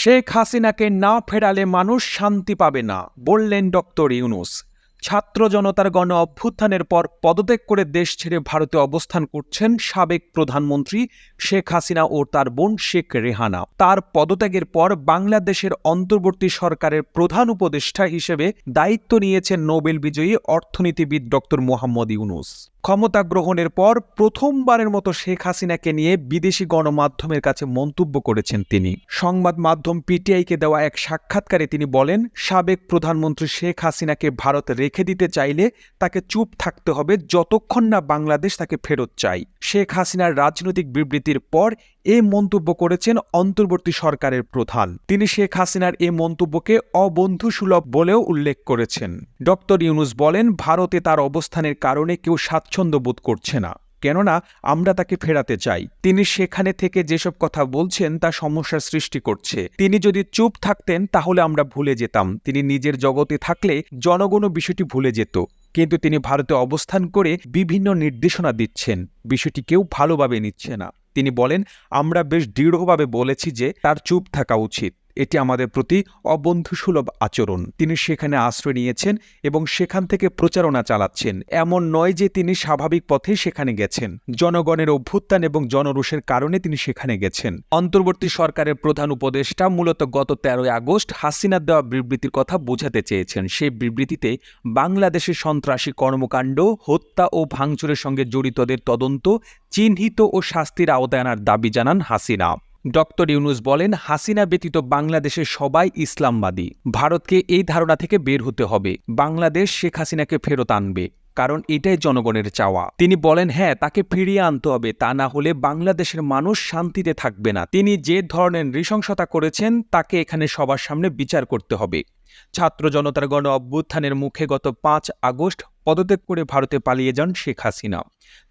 শেখ হাসিনাকে না ফেরালে মানুষ শান্তি পাবে না বললেন ডক্টর ইউনুস। ছাত্র জনতার গণ অভ্যুত্থানের পর পদত্যাগ করে দেশ ছেড়ে ভারতে অবস্থান করছেন সাবেক প্রধানমন্ত্রী শেখ হাসিনা ও তার বোন শেখ রেহানা। তার পদত্যাগের পর বাংলাদেশের অন্তর্বর্তী সরকারের প্রধান উপদেষ্টা হিসেবে দায়িত্ব নিয়েছেন নোবেল বিজয়ী অর্থনীতিবিদ ডক্টর মোহাম্মদ ইউনুস। ক্ষমতা গ্রহণের পর প্রথমবারের মতো শেখ হাসিনাকে নিয়ে বিদেশি গণমাধ্যমের কাছে মন্তব্য করেছেন তিনি। সংবাদ মাধ্যম পিটিআইকে দেওয়া এক সাক্ষাৎকারে তিনি বলেন, সাবেক প্রধানমন্ত্রী শেখ হাসিনাকে ভারত রেখে দিতে চাইলে তাকে চুপ থাকতে হবে যতক্ষণ না বাংলাদেশ তাকে ফেরত চাই শেখ হাসিনার রাজনৈতিক বিবৃতির পর এ মন্তব্য করেছেন অন্তর্বর্তী সরকারের প্রধান। তিনি শেখ হাসিনার এ মন্তব্যকে অবন্ধুসুলভ বলেও উল্লেখ করেছেন। ডক্টর ইউনুস বলেন, ভারতে তার অবস্থানের কারণে কেউ স্বাচ্ছন্দ্য বোধ করছে না। কেননা আমরা তাকে ফেরাতে চাই। তিনি সেখানে থেকে যেসব কথা বলছেন, তা সমস্যার সৃষ্টি করছে। তিনি যদি চুপ থাকতেন, তাহলে আমরা ভুলে যেতাম। তিনি নিজের জগতে থাকলে জনগণও বিষয়টি ভুলে যেত। কিন্তু তিনি ভারতে অবস্থান করে বিভিন্ন নির্দেশনা দিচ্ছেন। বিষয়টি কেউ ভালোভাবে নিচ্ছে না। তিনি বলেন, আমরা বেশ দৃঢ়ভাবে বলেছি যে তার চুপ থাকা উচিত। এটি আমাদের প্রতি অবন্ধুসুলভ আচরণ। তিনি সেখানে আশ্রয় নিয়েছেন এবং সেখান থেকে প্রচারণা চালাচ্ছেন। এমন নয় যে তিনি স্বাভাবিক পথে সেখানে গেছেন। জনগণের অভ্যুত্থান এবং জনরোষের কারণে তিনি সেখানে গেছেন। অন্তর্বর্তী সরকারের প্রধান উপদেষ্টা মূলত গত তেরোই আগস্ট হাসিনার দেওয়া বিবৃতির কথা বোঝাতে চেয়েছেন। সেই বিবৃতিতে বাংলাদেশের সন্ত্রাসী কর্মকাণ্ড, হত্যা ও ভাঙচুরের সঙ্গে জড়িতদের তদন্ত, চিহ্নিত ও শাস্তির আওতায় আনার দাবি জানান হাসিনা। ডক্টর ইউনুস বলেন, হাসিনা ব্যতীত বাংলাদেশের সবাই ইসলামবাদী। ভারতকে এই ধারণা থেকে বের হতে হবে। বাংলাদেশ শেখ হাসিনাকে ফেরত আনবে, কারণ এটাই জনগণের চাওয়া। তিনি বলেন হ্যাঁ তাকে ফিরিয়ে আনতে হবে, তা না হলে বাংলাদেশের মানুষ শান্তিতে থাকবে না। তিনি যে ধরনের নৃশংসতা করেছেন, তাকে এখানে সবার সামনে বিচার করতে হবে। ছাত্র জনতার গণ অভ্যুত্থানের মুখে গত পাঁচ আগস্ট পদত্যাগ করে ভারতে পালিয়ে যান শেখ হাসিনা।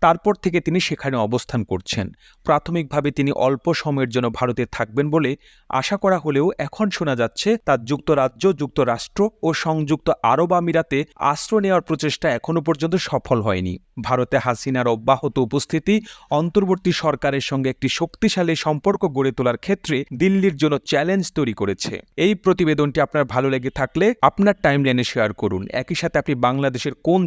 তারপর থেকে তিনি সেখানে অবস্থান করছেন। প্রাথমিকভাবে তিনি অল্প সময়ের জন্য ভারতে থাকবেন বলে আশা করা হলেও এখন শোনা যাচ্ছে, তার যুক্তরাজ্য, যুক্তরাষ্ট্র ও সংযুক্ত আরব আমিরাতে আশ্রয় নেওয়ার প্রচেষ্টা এখনও পর্যন্ত সফল হয়নি। ভারতে হাসিনার অব্যাহত উপস্থিতি, অন্তর্বর্তী সরকারের সঙ্গে একটি শক্তিশালী সম্পর্ক গড়ে তোলার ক্ষেত্রে দিল্লির জন্য চ্যালেঞ্জ তৈরি করেছে। এই প্রতিবেদনটি আপনার ভালো লেগে থাকলে আপনার টাইম টাইমলাইনে শেয়ার করুন। একই সাথে আপনি বাংলাদেশের কোন